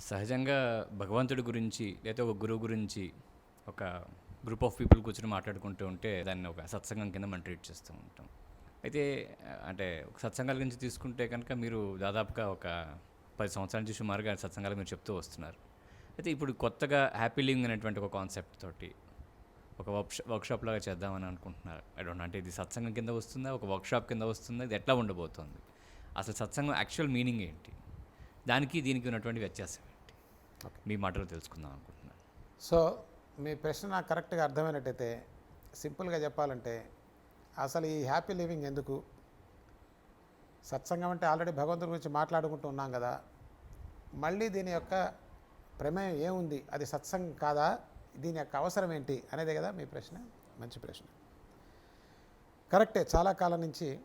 సహజంగా భగవంతుడి గురించి లేదా ఒక గురువు గురించి ఒక గ్రూప్ ఆఫ్ పీపుల్ కూర్చొని మాట్లాడుకుంటూ ఉంటే దాన్ని ఒక సత్సంగం కింద మనం ట్రీట్ చేస్తూ ఉంటాం. అయితే అంటే ఒక సత్సంగాల గురించి తీసుకుంటే కనుక మీరు దాదాపుగా ఒక పది సంవత్సరాల నుంచి సుమారుగా సత్సంగాలు మీరు చెప్తూ వస్తున్నారు. అయితే ఇప్పుడు కొత్తగా హ్యాపీ లివింగ్ అనేటువంటి ఒక కాన్సెప్ట్ తోటి ఒక వర్క్ వర్క్షాప్ లాగా చేద్దామని అనుకుంటున్నారు. ఐ అంటే ఇది సత్సంగం కింద వస్తుందా? ఒక వర్క్షాప్ కింద వస్తుందా? ఇది ఎట్లా ఉండబోతోంది? అసలు సత్సంగం యాక్చువల్ మీనింగ్ ఏంటి? దానికి దీనికి ఉన్నటువంటి వ్యత్యాసం మీ మాటలు తెలుసుకుందాం అనుకుంటున్నాను. సో మీ ప్రశ్న నాకు కరెక్ట్గా అర్థమైనట్టయితే సింపుల్గా చెప్పాలంటే అసలు ఈ హ్యాపీ లివింగ్ ఎందుకు? సత్సంగం అంటే ఆల్రెడీ భగవంతుడి గురించి మాట్లాడుకుంటూ ఉన్నాం కదా. మళ్ళీ దీని యొక్క ప్రమేయం ఏముంది? అది సత్సంగం కాదా? దీని యొక్క అవసరం ఏంటి? అనేదే కదా మీ ప్రశ్న. మంచి ప్రశ్న. కరెక్టే. చాలా కాలం నుంచి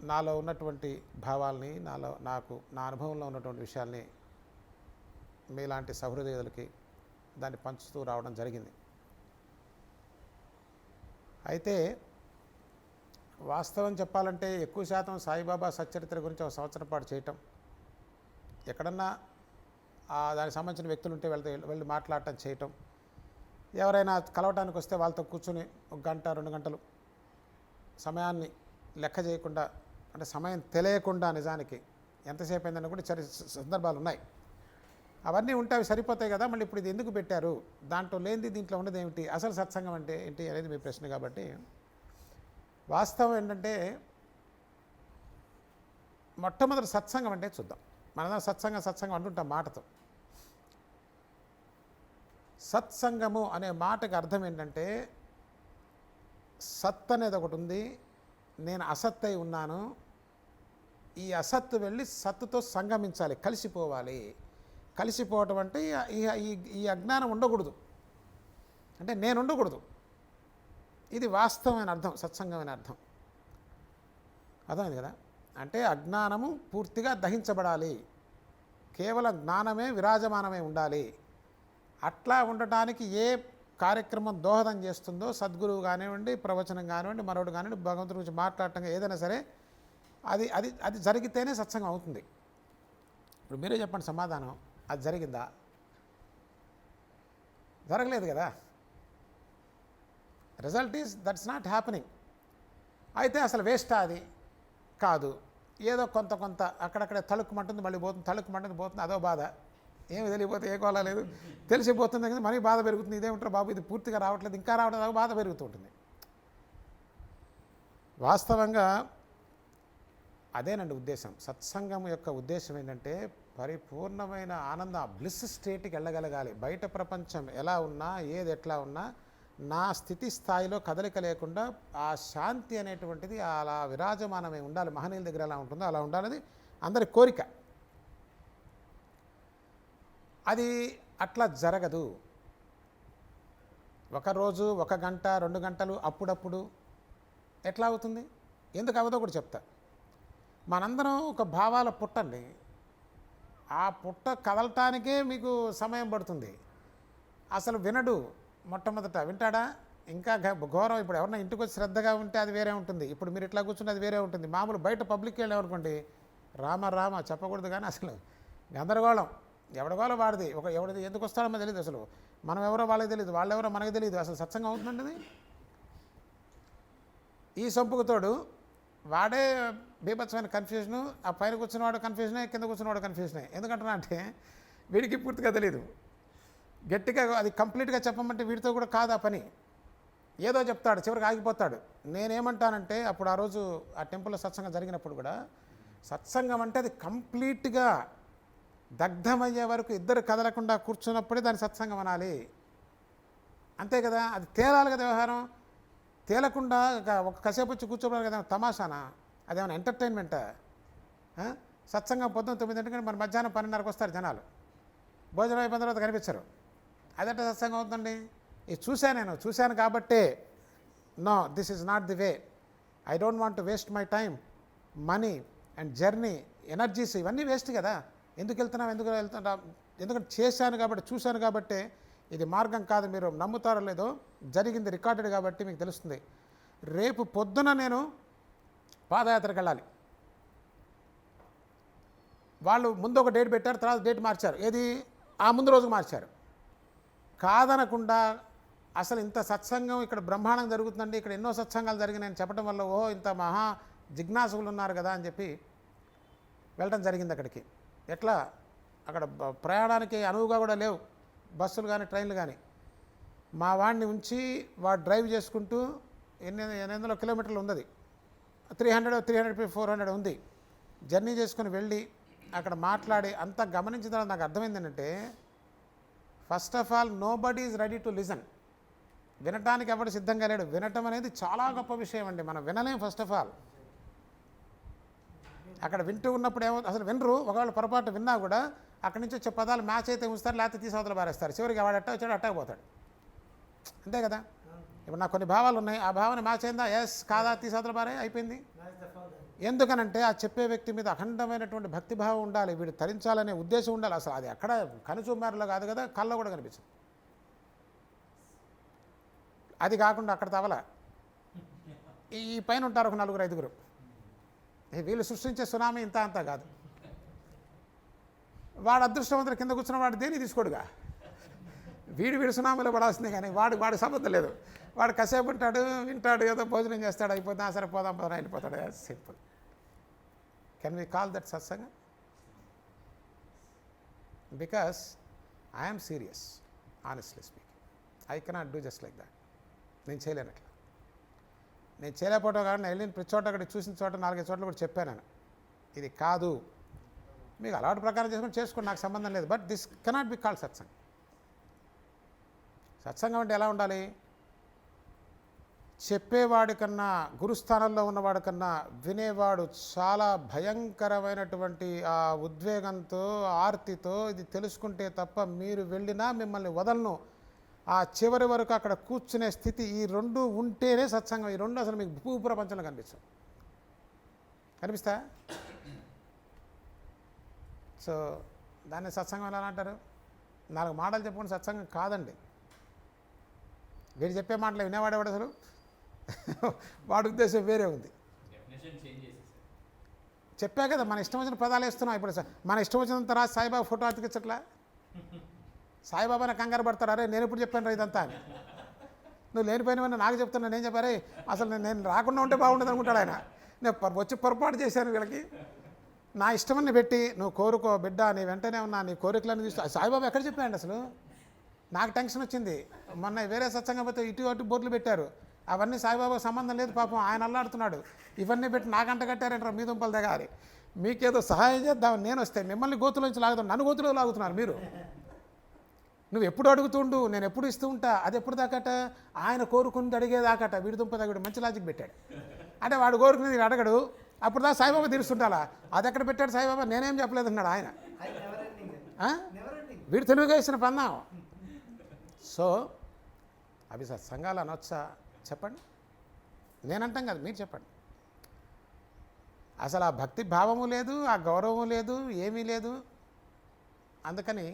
నాలో ఉన్నటువంటి భావాల్ని నాలో నాకు నా అనుభవంలో ఉన్నటువంటి విషయాల్ని మీలాంటి సహృదయులకి దాన్ని పంచుతూ రావడం జరిగింది. అయితే వాస్తవం చెప్పాలంటే ఎక్కువ శాతం సాయిబాబా సచ్చరిత్ర గురించి ఒక సంవత్సరం పాటు చేయటం. ఎక్కడన్నా దానికి సంబంధించిన వ్యక్తులు ఉంటే వెళ్తే వెళ్ళి మాట్లాడటం చేయటం. ఎవరైనా కలవటానికి వస్తే వాళ్ళతో కూర్చొని ఒక గంట రెండు గంటలు సమయాన్ని లెక్క చేయకుండా అంటే సమయం తెలియకుండా నిజానికి ఎంతసేపు అయిందని కూడా చరి సందర్భాలు ఉన్నాయి అవన్నీ ఉంటే అవి సరిపోతాయి కదా మళ్ళీ ఇప్పుడు ఇది ఎందుకు పెట్టారు? దాంట్లో లేనిది దీంట్లో ఉండదు ఏమిటి? అసలు సత్సంగం అంటే ఏంటి అనేది మీ ప్రశ్న కాబట్టి వాస్తవం ఏంటంటే మొట్టమొదటి సత్సంగం అంటే చూద్దాం. మనం సత్సంగం సత్సంగం అంటుంటాం మాటతో. సత్సంగము అనే మాటకు అర్థం ఏంటంటే సత్ అనేది ఒకటి ఉంది నేను అసత్ అయి ఉన్నాను ఈ అసత్తు వెళ్ళి సత్తుతో సంగమించాలి కలిసిపోవాలి. కలిసిపోవటం అంటే ఈ- ఈ- ఈ అజ్ఞానం ఉండకూడదు. అంటే నేను ఉండకూడదు. ఇది వాస్తవమైన అర్థం సత్సంగమైన అర్థం. అర్థమైంది కదా? అంటే అజ్ఞానము పూర్తిగా దహించబడాలి. కేవలం జ్ఞానమే విరాజమానమే ఉండాలి. అట్లా ఉండటానికి ఏ కార్యక్రమం దోహదం చేస్తుందో సద్గురువు కానివ్వండి ప్రవచనం కానివ్వండి మరొకటి కానివ్వండి భగవంతుడి గురించి మాట్లాడటం ఏదైనా సరే అది అది అది జరిగితేనే సత్సంగం అవుతుంది. ఇప్పుడు మీరే చెప్పండి సమాధానం. అది జరిగిందా? జరగలేదు కదా? Result is that's not happening. అయితే అసలు వేస్టా అది? కాదు. ఏదో కొంత కొంత అక్కడక్కడే తలుక్కుమంటుంది మళ్ళీ పోతుంది తలుక్కుమంటుంది పోతుంది అదో బాధ. ఏమి తెలియపోతే ఏ కోలా లేదు. తెలిసిపోతుంది కదా మరీ బాధ పెరుగుతుంది. ఇదేమిటారు బాబు ఇది పూర్తిగా రావట్లేదు ఇంకా రావట్లేదు బాధ పెరుగుతూ ఉంటుంది. వాస్తవంగా అదేనండి ఉద్దేశం. సత్సంగం యొక్క ఉద్దేశం ఏంటంటే పరిపూర్ణమైన ఆనంద బ్లిస్ స్టేట్కి వెళ్ళగలగాలి. బయట ప్రపంచం ఎలా ఉన్నా ఏది ఎట్లా ఉన్నా నా స్థితి స్థాయిలో కదలిక లేకుండా ఆ శాంతి అనేటువంటిది అలా విరాజమానమై ఉండాలి. మహనీయుల దగ్గర ఎలా ఉంటుందో అలా ఉండాలది అందరి కోరిక. అది అట్లా జరగదు. ఒకరోజు ఒక గంట రెండు గంటలు అప్పుడప్పుడు ఎట్లా అవుతుంది? ఎందుకు అవదో కూడా చెప్తా. మనందరం ఒక భావాల పుట్టండి ఆ పుట్ట కదలటానికే మీకు సమయం పడుతుంది. అసలు వినడు మొట్టమొదట. వింటాడా? ఇంకా ఘోరం ఇప్పుడు. ఎవరన్నా ఇంటికి వచ్చి శ్రద్ధగా ఉంటే అది వేరే ఉంటుంది. ఇప్పుడు మీరు ఇట్లా కూర్చుంటే అది వేరే ఉంటుంది. మామూలు బయట పబ్లిక్ వెళ్ళామనుకోండి రామ రామ చెప్పకూడదు కానీ అసలు గందరగోళం. ఎవడగోళం వాడిది? ఒక ఎవడిది? ఎందుకు వస్తాడో తెలియదు అసలు. మనం ఎవరో వాళ్ళకి తెలియదు వాళ్ళెవరో మనకి తెలియదు అసలు సత్సంగం అవుతుందండి ఈ సొంపుకు తోడు వాడే బీభత్సమైన కన్ఫ్యూజను ఆ పైన కూర్చున్నవాడు కన్ఫ్యూజనే కింద కూర్చున్నవాడు కన్ఫ్యూజనే ఎందుకంటున్నా అంటే వీడికి పూర్తిగా తెలియదు గట్టిగా అది కంప్లీట్గా చెప్పమంటే వీడితో కూడా కాదు ఆ పని. ఏదో చెప్తాడు చివరికి ఆగిపోతాడు. నేనేమంటానంటే అప్పుడు ఆ రోజు ఆ టెంపుల్లో సత్సంగం జరిగినప్పుడు కూడా సత్సంగం అంటే అది కంప్లీట్గా దగ్ధమయ్యే వరకు ఇద్దరు కదలకుండా కూర్చున్నప్పుడే దాని సత్సంగం అనాలి. అంతే కదా? అది తేలాలి కదా వ్యవహారం. తేలకుండా ఒక కసేపు వచ్చి కూర్చోవడం కదా తమాషానా? అదేమైనా ఎంటర్టైన్మెంటా సత్సంగం పొద్దున్న తొమ్మిది గంటలకి మన మధ్యాహ్నం పన్నెండున్నరకు వస్తారు జనాలు. భోజనం అయిపోయిన తర్వాత కనిపించరు. అదెట్ట సత్సంగం అవుతుందండి? ఇది చూశాను నేను చూశాను కాబట్టే no this is not the way. I don't want to waste my time money and journey energies ఇవన్నీ వేస్ట్ కదా. ఎందుకు వెళ్తున్నాం ఎందుకు వెళ్తున్నా ఎందుకంటే చేశాను కాబట్టి చూశాను కాబట్టి ఇది మార్గం కాదు మీరు నమ్ముతారో లేదో జరిగింది రికార్డెడ్ కాబట్టి మీకు తెలుస్తుంది. రేపు పొద్దున నేను పాదయాత్రకు వెళ్ళాలి. వాళ్ళు ముందు ఒక డేట్ పెట్టారు తర్వాత డేట్ మార్చారు. ఏది? ఆ ముందు రోజుకు మార్చారు. కాదనకుండా అసలు ఇంత సత్సంగం ఇక్కడ బ్రహ్మాండం జరుగుతుందండి. ఇక్కడ ఎన్నో సత్సంగాలు జరిగినాయని చెప్పడం వల్ల ఓ ఇంత మహా జిజ్ఞాసులు ఉన్నారు కదా అని చెప్పి వెళ్ళడం జరిగింది అక్కడికి. ఎట్లా? అక్కడ ప్రయాణానికి అనువుగా కూడా లేవు. బస్సులు కానీ ట్రైన్లు కానీ. మా వాడిని ఉంచి వాడు డ్రైవ్ చేసుకుంటూ ఎన్ని ఎనిమిది వందల కిలోమీటర్లు ఉంది three hundred three hundred four hundred ఉంది. జర్నీ చేసుకుని వెళ్ళి అక్కడ మాట్లాడి అంతా గమనించిన తర్వాత నాకు అర్థమైంది ఏంటంటే first of all nobody is ready to listen వినటానికి ఎవడు సిద్ధంగా లేడు. వినటం అనేది చాలా గొప్ప విషయం అండి. మనం వినలేం ఫస్ట్ ఆఫ్ ఆల్. అక్కడ వింటూ ఉన్నప్పుడు ఏమో అసలు వినరు. ఒకవేళ పొరపాటు విన్నా కూడా అక్కడి నుంచి వచ్చే పదాలు మ్యాచ్ అయితే ఉంచుతారు లేకపోతే తీసవతలు పారేస్తారు. చివరికి వాడు అట్ట వచ్చాడు అట్టకపోతాడు అంతే కదా? ఇప్పుడు నాకు కొన్ని భావాలు ఉన్నాయి. ఆ భావన మ్యాచ్ అయిందా? ఎస్ కాదా? తీసవతలు పారే? అయిపోయింది. ఎందుకనంటే ఆ చెప్పే వ్యక్తి మీద అఖండమైనటువంటి భక్తిభావం ఉండాలి. వీడు తరించాలనే ఉద్దేశం ఉండాలి. అసలు అది ఎక్కడ కనుచూమారులో కాదు కదా? కళ్ళ కూడా కనిపించదు అది కాకుండా అక్కడ తవల ఈ పైన ఉంటారు ఒక నలుగురు ఐదుగురు. వీళ్ళు సృష్టించే సునామీ ఇంత అంతా కాదు. వాడు అదృష్టవంతుడు కింద కూర్చున్న వాడు దేని తీసుకోడుగా? వీడు వీడు సునామీలో పడాల్సిందే కానీ వాడు వాడి సంబంధం లేదు. వాడు కసేపు ఉంటాడు వింటాడు ఏదో భోజనం చేస్తాడు అయిపోతా సరే పోదాం పోదాం వెళ్ళిపోతాడు simple can we call that satsang because I'm serious honestly speaking I cannot do just like that నేను చేయలేను అట్లా. నేను చేయలేకపోవటం కానీ నేను వెళ్ళిన ప్రతి చోట అక్కడ చూసిన చోట నాలుగైదు చోట్ల కూడా చెప్పాను నేను. ఇది కాదు. మీకు అలవాటు ప్రకారం చేసుకుని చేసుకోండి నాకు సంబంధం లేదు. But this cannot be call satsang సత్సంగం అంటే ఎలా ఉండాలి? చెప్పేవాడి కన్నా గురుస్థానంలో ఉన్నవాడి కన్నా వినేవాడు చాలా భయంకరమైనటువంటి ఆ ఉద్వేగంతో ఆర్తితో ఇది తెలుసుకుంటే తప్ప మీరు వెళ్ళినా మిమ్మల్ని వదలను. ఆ చివరి వరకు అక్కడ కూర్చునే స్థితి ఈ రెండు ఉంటేనే సత్సంగం. ఈ రెండు అసలు మీకు భూప్రపంచంలో కనిపిస్తాం కనిపిస్తా సో దాన్ని సత్సంగం ఎలా అంటారు? నాలుగు మాటలు చెప్పుకుని సత్సంగం కాదండి. వీడు చెప్పే మాటలు వినేవాడేవాడు అసలు? వాడి ఉద్దేశం వేరే ఉంది. చెప్పా కదా మన ఇష్టం వచ్చిన పదాలు వేస్తున్నాం ఇప్పుడు మన ఇష్టం వచ్చినంత రా సాయిబాబా ఫోటో అతికించట్లా? సాయిబాబాని కంగారు పడతాడు అరే నేను ఇప్పుడు చెప్పాను రా ఇదంతా అని. నువ్వు లేనిపోయినవన్నీ నాకు చెప్తున్నా నేను చెప్పారే అసలు నేను- రాకుండా ఉంటే బాగుండదు అనుకుంటాడు ఆయన. నేను వచ్చి పొరపాటు చేశాను వీళ్ళకి. నా ఇష్టమని పెట్టి నువ్వు కోరుకో బిడ్డ నీ వెంటనే ఉన్నా నీ కోరికలను తీసుకో. సాయిబాబా ఎక్కడ చెప్పాడు అసలు? నాకు టెన్షన్ వచ్చింది. మొన్న వేరే సత్సంగం పోతే ఇటు అటు బోర్డులు పెట్టారు. అవన్నీ సాయిబాబా సంబంధం లేదు పాపం ఆయన అల్లాడుతున్నాడు. ఇవన్నీ పెట్టి నాకంట కట్టారంటారు మీ దుంపలు దిగాలి మీకేదో సహాయం చేద్దాం నేను వస్తే మిమ్మల్ని గోతులోంచి లాగుతాను. నన్ను గోతులో లాగుతున్నారు మీరు. నువ్వు ఎప్పుడు అడుగుతుండు నేను ఎప్పుడు ఇస్తూ ఉంటా అది ఎప్పుడు దాకట? ఆయన కోరుకుని అడిగేదాకట. వీడి దుంప దగ్గర మంచి లాజిక్ పెట్టాడు. అంటే వాడు కోరుకునేది అడగడు. అప్పుడు దా సాయిబాబా తీరుస్తుంటాలా అది ఎక్కడ పెట్టాడు సాయిబాబా? నేనేం చెప్పలేదు అన్నాడు ఆయన. వీడు తెలుగుగా ఇచ్చిన పన్నాం సో అవి సత్సంగాలు అనొచ్చా? చెప్పండి. నేనంటాం కదా మీరు చెప్పండి. అసలు ఆ భక్తి భావము లేదు ఆ గౌరవము లేదు ఏమీ లేదు. అందుకని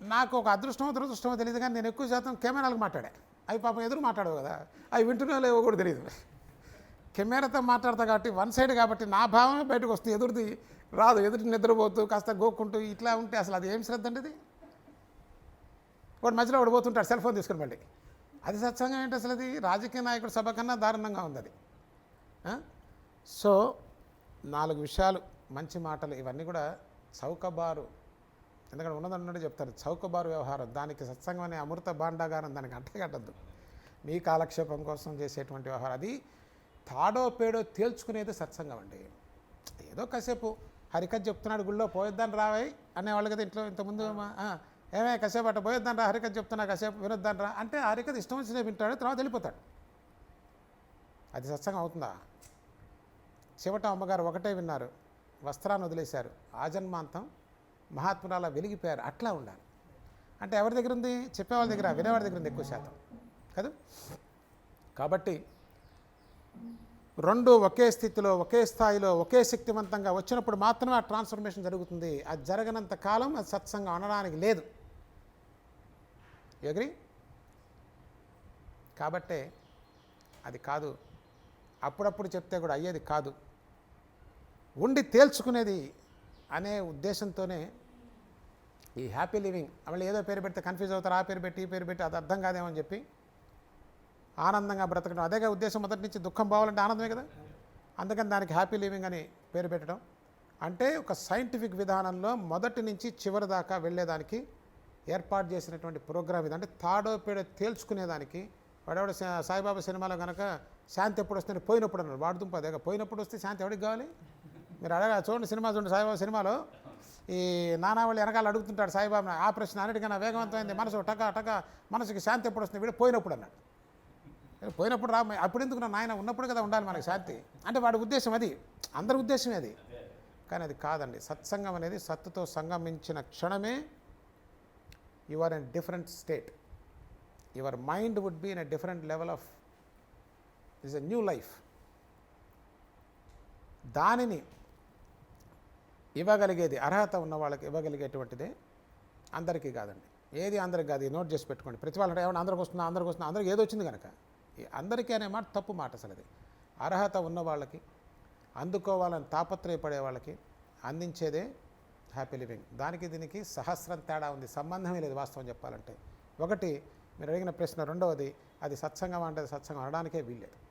నాకు ఒక అదృష్టమో దురదృష్టమో తెలియదు కానీ నేను ఎక్కువ శాతం కెమెరాలకు మాట్లాడా. అవి పాపం ఎదురు మాట్లాడవు కదా. అవి వింటున్నా లేవో కూడా తెలియదు కెమెరాతో మాట్లాడతా కాబట్టి వన్ సైడ్ కాబట్టి నా భావమే బయటకు వస్తుంది. ఎదురుది రాదు. ఎదురు నిద్రపోతూ కాస్త గోక్కుంటూ ఇట్లా ఉంటే అసలు అది ఏం శ్రద్ధ అండి అది వాడు మధ్యలో వాడు పోతుంటాడు సెల్ ఫోన్ తీసుకుని మళ్ళీ. అది సత్సంగం ఏంటి అసలు అది? రాజకీయ నాయకుడు సభ కన్నా దారుణంగా ఉంది అది. సో నాలుగు విషయాలు మంచి మాటలు ఇవన్నీ కూడా చౌకబారు. ఎందుకంటే ఉన్నదన్నట్టు చెప్తారు చౌకబారు వ్యవహారం. దానికి సత్సంగం అనే అమృత భాండాగారం దానికి అంటగట్టద్దు మీ కాలక్షేపం కోసం చేసేటువంటి వ్యవహారం. అది తాడో పేడో తేల్చుకునేది సత్సంగం అండి. ఏదో కాసేపు హరికథ చెప్తున్నాడు గుళ్ళో పోయొద్దాని రావాయి అనేవాళ్ళు కదా ఇంట్లో ఇంతకుముందు ఏమే కాసేపు అట్ట పోయొద్దాని రా హరికథ చెప్తున్నా కాసేపు వినొద్దాని రా అంటే హరికథ ఇష్టం వచ్చిన వింటాడు తర్వాత వెళ్ళిపోతాడు. అది సత్సంగం అవుతుందా? చివట అమ్మగారు ఒకటే విన్నారు వస్త్రాన్ని వదిలేశారు ఆజన్మాంతం మహాత్మురాల వెలిగిపోయారు అట్లా ఉండాలి. అంటే ఎవరి దగ్గర ఉంది? చెప్పేవాళ్ళ దగ్గర వినేవాడి దగ్గర ఉంది ఎక్కువ శాతం. కదా? కాబట్టి రెండు ఒకే స్థితిలో ఒకే స్థాయిలో ఒకే శక్తివంతంగా వచ్చినప్పుడు మాత్రమే ఆ ట్రాన్స్ఫర్మేషన్ జరుగుతుంది. అది జరగనంత కాలం అది సత్సంగం అనడానికి లేదు. ఎగ్రి కాబట్టే అది కాదు. అప్పుడప్పుడు చెప్తే కూడా అయ్యేది కాదు. ఉండి తేల్చుకునేది అనే ఉద్దేశంతోనే ఈ హ్యాపీ లివింగ్ మళ్ళీ ఏదో పేరు పెడితే కన్ఫ్యూజ్ అవుతారు. ఆ పేరు పెట్టి ఈ పేరు పెట్టి అది అర్థం కాదేమో అని చెప్పి ఆనందంగా బ్రతకడం అదేగా ఉద్దేశం మొదటి నుంచి దుఃఖం పోవాలంటే ఆనందమే కదా. అందుకని దానికి హ్యాపీ లివింగ్ అని పేరు పెట్టడం. అంటే ఒక సైంటిఫిక్ విధానంలో మొదటి నుంచి చివరి దాకా వెళ్ళేదానికి ఏర్పాటు చేసినటువంటి ప్రోగ్రామ్ ఇది. అంటే తాడో పేడో తేల్చుకునేదానికి వాడెవడ సాయిబాబా సినిమాలో కనుక శాంతి ఎప్పుడు వస్తుంది పోయినప్పుడు అన్నాడు. వాడు అదే అదేగా పోయినప్పుడు వస్తే శాంతి ఎవరికి కావాలి? మీరు అడగా చూడండి సినిమా చూడండి సాయిబాబా సినిమాలో ఈ నానావళి వెనకాల అడుగుతుంటాడు సాయిబాబా ఆ ప్రశ్న అన్నిటికన్నా వేగవంతమైంది. మనసు టక టక మనసుకి శాంతి ఎప్పుడు వస్తుంది? వీడు పోయినప్పుడు అన్నాడు. పోయినప్పుడు రా అప్పుడు ఎందుకు నా నాయన ఉన్నప్పుడు కదా ఉండాలి మనకి శాంతి. అంటే వాడి ఉద్దేశం అది. అందరి ఉద్దేశమే అది. కానీ అది కాదండి. సత్సంగం అనేది సత్తుతో సంగమించిన క్షణమే you are in different state your mind would be in a different level of is a new life దానిని ఇవ్వగలిగేది అర్హత ఉన్న వాళ్ళకి ఇవ్వగలిగేటువంటిదే అందరికీ కాదండి. ఏది అందరికి కాదు నోట్ చేసి పెట్టుకోండి. ప్రతి వాళ్ళు ఏమన్నా అందరికి వస్తుందా అందరికి వస్తుందా అందరికి ఏదో వచ్చింది కనుక అందరికీ అనే మాట తప్పు మాట అసలు అది. అర్హత ఉన్న వాళ్ళకి అందుకోవాలని తాపత్రయపడే వాళ్ళకి అందించేదే హ్యాపీ లివింగ్ దానికి దీనికి సహస్రం తేడా ఉంది సంబంధమే లేదు వాస్తవం చెప్పాలంటే. ఒకటి మీరు అడిగిన ప్రశ్న రెండవది అది సత్సంగం అంటే సత్సంగం అనడానికే వీల్లేదు.